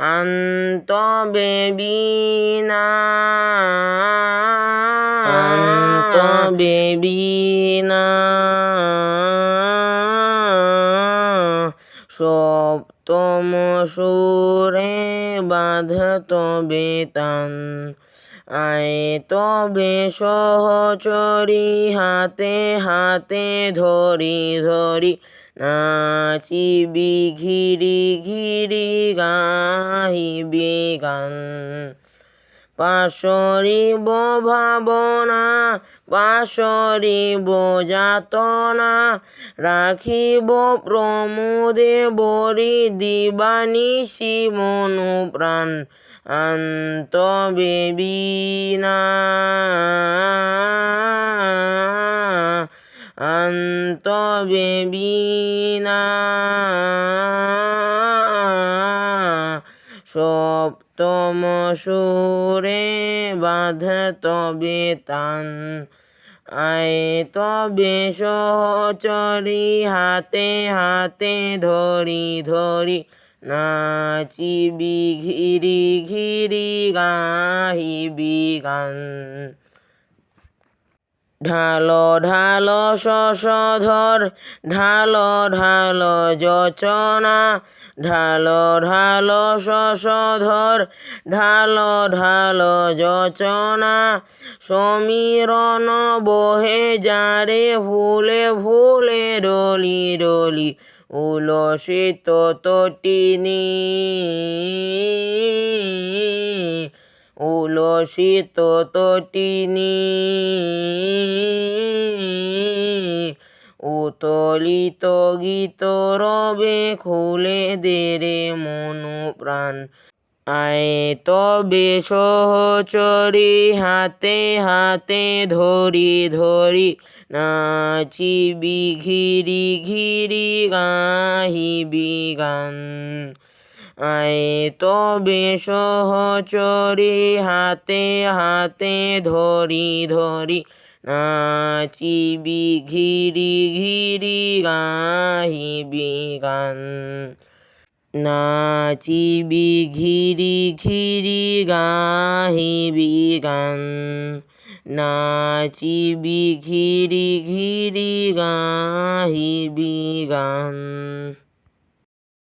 আন্তবে বিনা আন্তবে বিনা সপ্তম সুরে বাঁধ তবে তান। আয় তবে সহচরি হাতে হাতে ধরি ধরি নাচিবি, ঘিরি ঘিরি গাহিবি গান। পাশরিব ভাবনা, পাশরিব যাতনা, রাখিব প্রমোদে বরি দিবানিশি মনু প্রাণ। আন্তবে বিনা আন্তবে বিনা সপ্তম সুরে বাঁধ তবে তান। আয় তবে সহচরি হাতে হাতে ধরি ধরি নাচিবি ঘিরি ঘিরি গাহিবি গান। ঢালো ঢালো শশধর, ঢালো ঢালো যোচনা, ঢালো ঢালো শশধর, ঢালো ঢালো যচনা। সমীরণ বহে যারে ভুলে ভুলে ডলি ডলি উলসিত তটিনী। উলসিত তটিনী। উতলিত গীত রবে খুলে দেরে মনু প্রাণ আয় তবে সহচরি, হাতে হাতে ধরি ধরি নাচিবি ঘিরি ঘিরি গাহিবি গান। তবে সহচরি হাতে হাতে ধরি ধরি নাচিবি ঘিরি ঘিরি গাহিবি গান নাচিবি ঘিরি ঘিরি গাহিবি গান নাচিবি ঘিরি ঘিরি গাহিবি গান